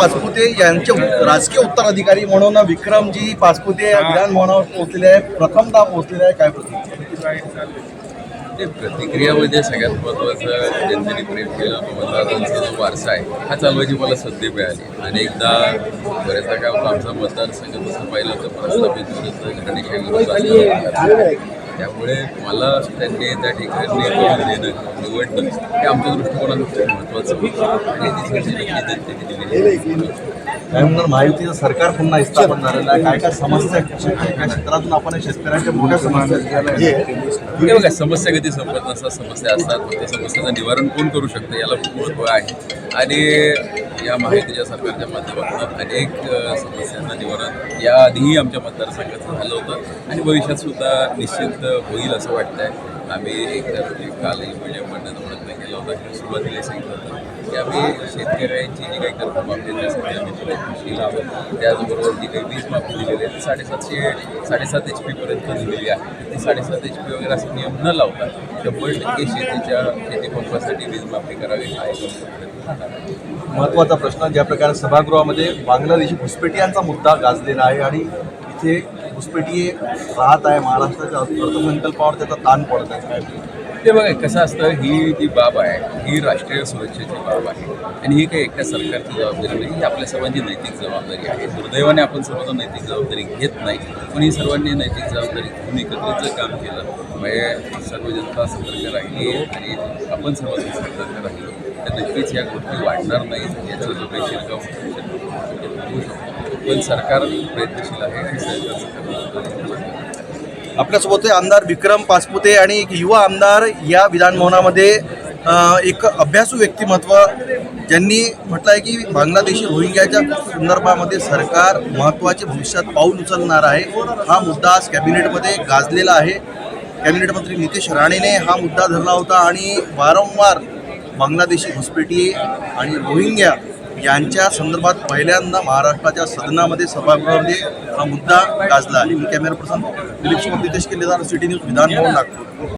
पाचपुते यांचे राजकीय उत्तराधिकारी म्हणून विक्रमजी पाचपुते विधान भवनावर पोहोचलेले आहे प्रथमतः पोहोचलेले आहे काय प्रतिक्रिया? ते प्रतिक्रियामध्ये सगळ्यात महत्त्वाचं ज्यांनी प्रेम केलं मतदारांचा जो वारसा आहे हा चालवायची मला संधी मिळाली. अनेकदा बऱ्याचदा काय होतं आमचा मतदारसंघ तसं पाहिलं तर प्रस्थापित घराणेशाही विरोधात. त्यामुळे मला त्यांनी त्या ठिकाणी देणं निवडणं हे आमच्या दृष्टिकोनातून खूप महत्त्वाचं आणि दिलेली. काय म्हणणार महायुतीचं सरकार पुन्हा स्थापन झालेलं आहे काय काय समस्या? काय क्षेत्रातून आपण शेतकऱ्यांच्या मोठ्या समस्या समस्या कधी संपत नसतात समस्या असतात त्या समस्याचं निवारण कोण करू शकतं याला खूप महत्त्व आहे आणि या माहितीच्या सरकारच्या माध्यमातून अनेक समस्यांना निवारण याआधीही आमच्या मतदारसंघाचं झालं होतं आणि भविष्यात सुद्धा निश्चित होईल असं वाटतंय आम्ही एक तर कालही व्हिडिओ की सुरुवातीला सांगितलं होतं की आम्ही शेतकऱ्यांची जी काही कर्जमाफी आहे त्यासाठी आम्ही प्रयत्नशील आहोत त्याचबरोबर जी काही वीज माफी दिलेली आहे ती साडेसातशे साडेसात एच पीपर्यंत दिलेली आहे ती साडेसात एच पी वगैरे असं नियम न लावता शंभर टक्के शेतीच्या शेतीपंपासाठी वीज माफी करावी हा एक आहे. महत्त्वाचा प्रश्न ज्या प्रकारे सभागृहामध्ये बांगलादेशी घुसपेटियांचा मुद्दा गाजलेला आहे आणि इथे घुसपेटी राहत आहे महाराष्ट्राच्या अर्थसंकल्पावर त्याचा ताण पडत आहे ते बघा कसं असतं ही जी बाब आहे ही राष्ट्रीय सुरक्षेची बाब आहे. आणि ही काही एकट्या सरकारची जबाबदारी नाही ही आपल्या सर्वांची नैतिक जबाबदारी आहे. दुर्दैवाने आपण सर्वांना नैतिक जबाबदारी घेत नाही पण ही सर्वांनी नैतिक जबाबदारी घेऊन एकत्रित जर काम केलं म्हणजे सर्व जनता सतर्क राहिली आणि आपण सर्वजण सतर्क राहिलो तर नक्कीच या गोष्टी वाढणार नाही याचा जो काही शिरकाव होऊ शकतो. पण सरकार प्रयत्नशील आहे आणि सरकार आपल्यासोबत आमदार विक्रम पासपुते आणि एक युवा आमदार या विधानभवनामध्ये एक अभ्यासू व्यक्तिमत्व ज्यांनी म्हटलं आहे की बांगलादेशी रोहिंग्याच्या संदर्भामध्ये सरकार महत्त्वाचे भविष्यात पाऊल उचलणार आहे. हा मुद्दा आज कॅबिनेटमध्ये गाजलेला आहे. कॅबिनेट मंत्री नितेश राणेने हा मुद्दा धरला होता आणि वारंवार बांगलादेशी घुसपेटी आणि रोहिंग्या यांच्या संदर्भात पहिल्यांदा महाराष्ट्राच्या सदनामध्ये सभागृहामध्ये हा मुद्दा गाजला आणि कॅमेरा पर्सन दिलीप सोबत नितेश केलेदार सिटी न्यूज विधानभवन नागपूर.